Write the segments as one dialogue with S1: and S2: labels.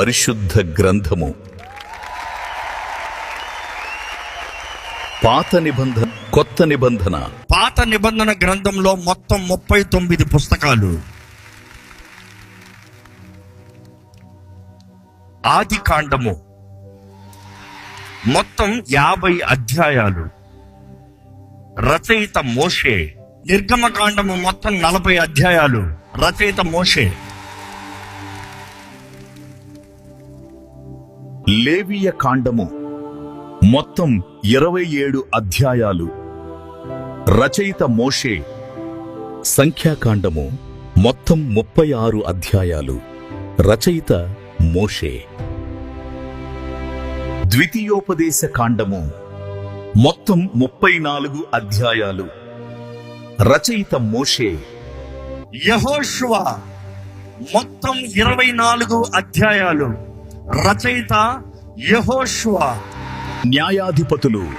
S1: పరిశుద్ధ గ్రంథము. పాత నిబంధన కొత్త నిబంధన.
S2: పాత నిబంధన గ్రంథంలో మొత్తం ముప్పై తొమ్మిది పుస్తకాలు. ఆది కాండము. మొత్తం యాభై అధ్యాయాలు. రచయిత మోషే. నిర్గమ కాండము మొత్తం నలభై అధ్యాయాలు. రచయిత మోషే.
S1: లేవియ కాండము మొత్తం ఇరవై ఏడు అధ్యాయాలు. రచయిత మోషే సంఖ్యాకాండము మొత్తం ముప్పై ఆరు అధ్యాయాలు. రచయిత మోషే. ద్వితీయోపదేశ కాండము మొత్తం ముప్పై నాలుగు అధ్యాయాలు. రచయిత మోషే
S2: యహోష్వ మొత్తం ఇరవై నాలుగు అధ్యాయాలు. రచయిత యహోషువ.
S1: న్యాయాధిపతులు.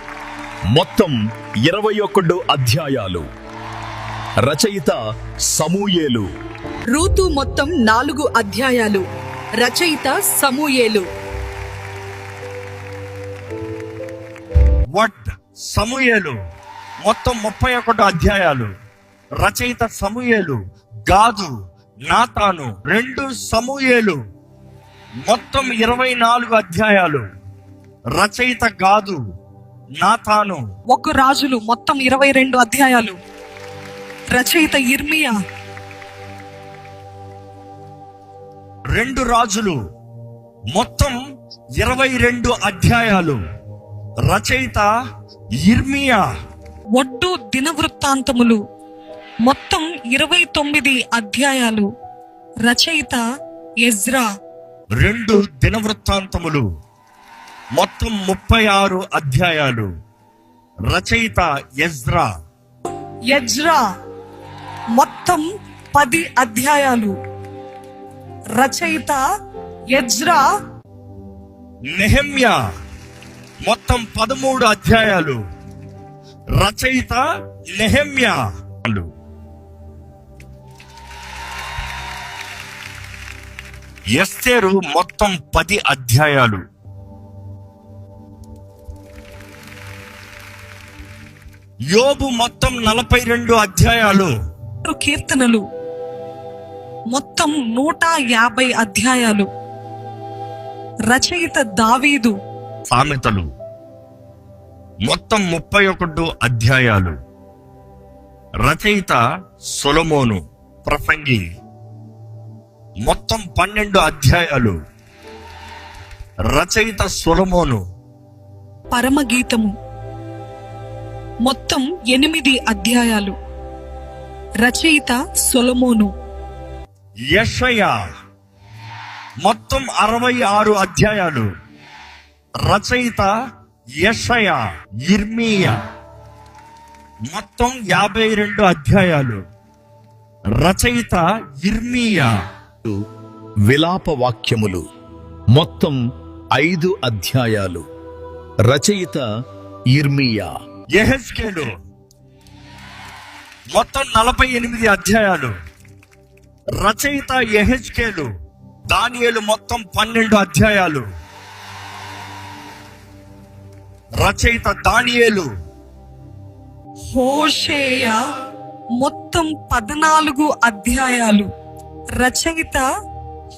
S1: మొత్తం ఇరవై ఒకడు అధ్యాయాలు. రచయిత సమూయేలు.
S3: రూతు మొత్తం నాలుగు అధ్యాయాలు. రచయిత సమూయేలు.
S2: వడ్ సమూయేలు. మొత్తం ముప్పై ఒకటి అధ్యాయాలు. రచయిత సమూయేలు. గాదు నాతాను. రెండు సమూయేలు. మొత్తం ఇరవై నాలుగు అధ్యాయాలు. రచయిత గాదు నాతాను.
S3: ఒక రాజులు మొత్తం ఇరవై రెండు అధ్యాయాలు. రచయిత ఇర్మియా
S2: రెండు రాజులు మొత్తం ఇరవై రెండు అధ్యాయాలు. రచయిత ఇర్మియా
S3: ఒడ్డు దినవృత్తాంతములు మొత్తం ఇరవై తొమ్మిది అధ్యాయాలు. రచయిత ఎజ్రా.
S2: రెండు దినవృత్తాంతములు. మొత్తం ముప్పై ఆరు అధ్యాయాలు. రచయిత ఎజ్రా.
S3: ఎజ్రా. మొత్తం పది అధ్యాయాలు. రచయిత ఎజ్రా.
S2: నెహమ్యా. మొత్తం పదమూడు అధ్యాయాలు. రచయిత నెహమ్యా. ఎస్తేరు మొత్తం పది అధ్యాయాలు. యోబు మొత్తం నలభై రెండు అధ్యాయాలు
S3: కీర్తనలు. మొత్తం నూట యాభై అధ్యాయాలు. రచయిత దావీదు.
S2: సామెతలు. మొత్తం ముప్పై ఒకటి అధ్యాయాలు. రచయిత సొలమోను ప్రసంగి. మొత్తం పన్నెండు అధ్యాయాలు. రచయిత సొలమోను.
S3: పరమగీతము. మొత్తం ఎనిమిది అధ్యాయాలు. రచయిత సొలమోను.
S2: యషయ. మొత్తం అరవై ఆరు అధ్యాయాలు. రచయిత యషయ ఇర్మియా మొత్తం యాభై రెండు అధ్యాయాలు. రచయిత ఇర్మియా
S1: విలాప వాక్యములు మొత్తం ఐదు అధ్యాయాలు. రచయిత ఇర్మియా
S2: యెహెజ్కేలు మొత్తం నలభై ఎనిమిది అధ్యాయాలు. రచయిత యెహెజ్కేలు దానియేలు మొత్తం పన్నెండు అధ్యాయాలు. రచయిత దానియేలు.
S3: హోషేయ మొత్తం పద్నాలుగు అధ్యాయాలు. రచయిత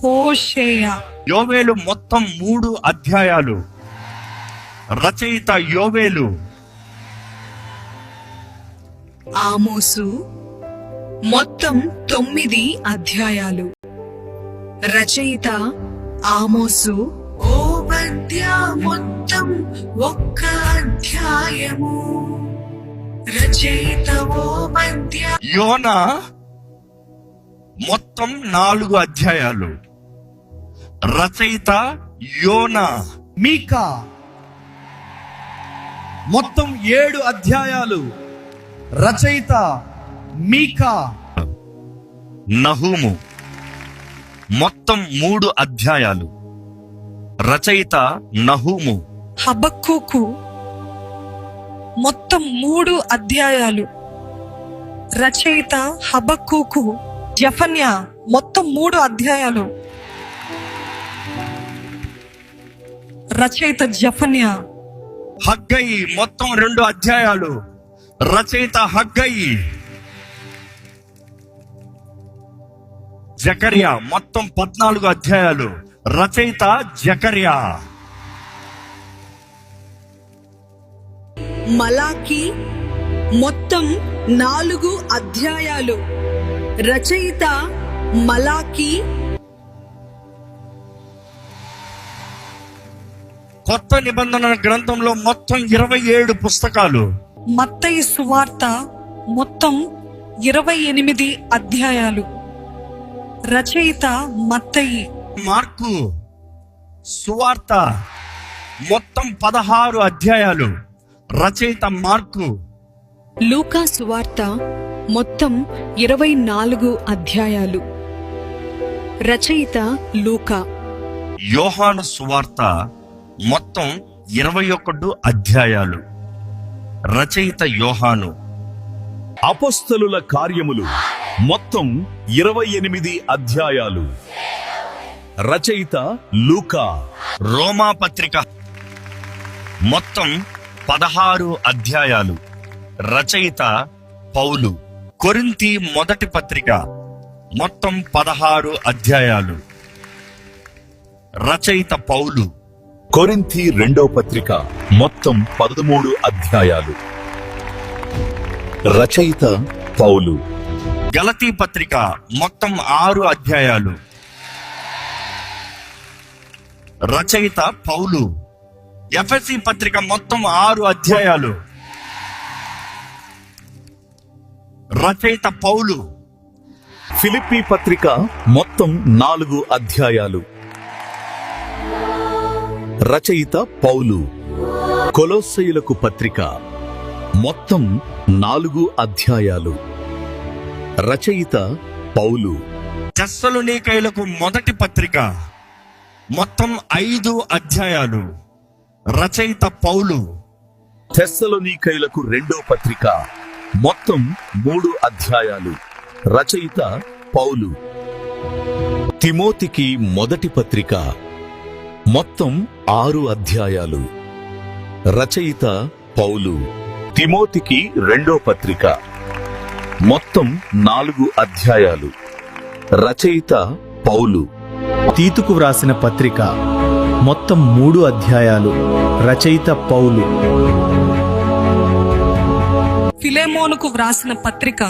S3: హోషేయ.
S2: యోవేలు మొత్తం మూడు అధ్యాయాలు. రచయిత యోవేలు.
S3: ఆమోసు మొత్తం తొమ్మిది అధ్యాయాలు. రచయిత ఆమోసు ఓబద్య మొత్తం ఒక్క అధ్యాయము. రచయిత ఓబద్య
S2: యోన మొత్తం నాలుగు అధ్యాయాలు. రచయిత యోన.
S4: మీకా. మొత్తం ఏడు అధ్యాయాలు. రచయిత మీకా.
S2: నహూము. మొత్తం మూడు అధ్యాయాలు. రచయిత నహూము.
S3: హబక్కుకు. మొత్తం మూడు అధ్యాయాలు. రచయిత హబక్కుకు. జఫన్యా మొత్తం మూడు అధ్యాయాలు. రచయిత జఫన్యా
S2: హగ్గయి మొత్తం రెండు అధ్యాయాలు. రచయిత హగ్గయి. జకర్యా మొత్తం పద్నాలుగు అధ్యాయాలు. రచయిత జకర్యా.
S5: మలాకి మొత్తం నాలుగు అధ్యాయాలు. రచయిత మలాకి
S2: కొత్త నిబంధన గ్రంథంలో మొత్తం ఇరవై ఏడు పుస్తకాలు.
S3: మత్తయి సువార్త మొత్తం ఇరవై ఎనిమిది అధ్యాయాలు. రచయిత మత్తయి.
S2: మార్కు సువార్త మొత్తం పదహారు అధ్యాయాలు. రచయిత మార్కు.
S5: లూకా సువార్త మొత్తం ఇరవై నాలుగు అధ్యాయాలు. రచయిత లూకా.
S2: యోహాను సువార్త మొత్తం ఇరవై ఒకటి అధ్యాయాలు. రచయిత యోహాను.
S1: అపొస్తలుల కార్యములు మొత్తం ఇరవై ఎనిమిది అధ్యాయాలు. రచయిత లూకా.
S2: రోమా పత్రిక మొత్తం పదహారు అధ్యాయాలు. రచయిత పౌలు. కొరింతి మొదటి పత్రిక మొత్తం పదహారు అధ్యాయాలు. రచయిత పౌలు.
S1: కొరింథీ రెండో పత్రిక మొత్తం పదమూడు అధ్యాయాలు. రచయిత పౌలు.
S2: గలతీ పత్రిక మొత్తం ఆరు అధ్యాయాలు. రచయిత పౌలు. ఎఫ్ఎస్సి పత్రిక మొత్తం ఆరు అధ్యాయాలు. రచయిత పౌలు.
S1: ఫిలిప్పి పత్రిక మొత్తం నాలుగు అధ్యాయాలు. రచయిత పౌలు. కొలోస్సయులకు పత్రిక మొత్తం నాలుగు అధ్యాయాలు. రచయిత పౌలు.
S2: తెస్సలోనికైలకు మొదటి పత్రిక మొత్తం ఐదు అధ్యాయాలు. రచయిత పౌలు.
S1: తెస్సలోనీకైలకు రెండో పత్రిక మొత్తం మూడు అధ్యాయాలు. రచయిత పౌలు. తిమోతికి మొదటి పత్రిక. మొత్తం ఆరు అధ్యాయాలు. రచయిత పౌలు. తిమోతికి రెండో పత్రిక. మొత్తం నాలుగు అధ్యాయాలు. రచయిత పౌలు.
S6: తీతుకు వ్రాసిన పత్రిక. మొత్తం మూడు అధ్యాయాలు. రచయిత పౌలు.
S3: ఫిలేమోనుకు వ్రాసిన పత్రిక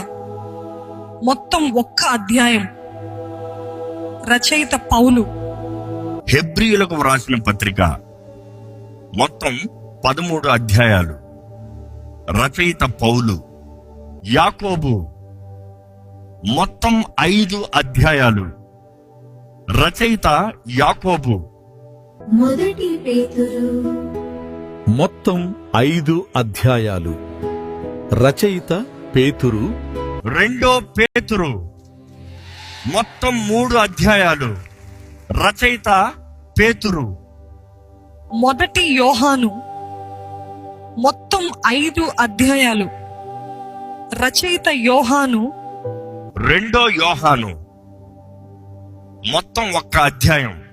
S3: మొత్తం ఒక్క అధ్యాయం. రచయిత పౌలు.
S2: హెబ్రియులకు వ్రాసిన పత్రిక మొత్తం పదమూడు అధ్యాయాలు. రచయిత పౌలు. యాకోబు. మొత్తం ఐదు అధ్యాయాలు. రచయిత యాకోబు.
S7: మొదటి పేతురు.
S1: మొత్తం ఐదు అధ్యాయాలు. రచయిత పేతురు.
S2: రెండో పేతురు. మొత్తం మూడు అధ్యాయాలు. రచయిత పేతురు.
S3: మొదటి యోహాను. మొత్తం ఐదు అధ్యాయాలు. రచయిత యోహాను.
S2: రెండో యోహాను. మొత్తం ఒక్క అధ్యాయం.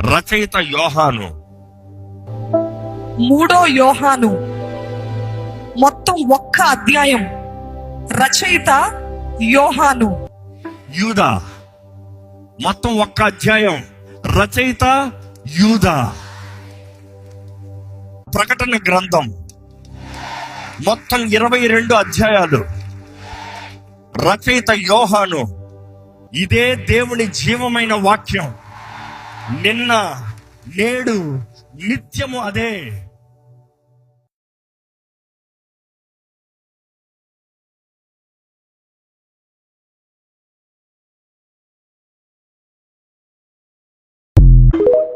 S2: రచయిత యోహాను.
S3: మూడో యోహాను. మొత్తం ఒక్క అధ్యాయం. రచయిత యోహాను.
S2: యూదా. మొత్తం ఒక్క అధ్యాయం. రచయిత యూదా. ప్రకటన గ్రంథం. మొత్తం ఇరవై రెండు అధ్యాయాలు. రచయిత యోహాను. ఇదే దేవుని జీవమైన వాక్యం. నిన్న నేడు నిత్యము అదే. you.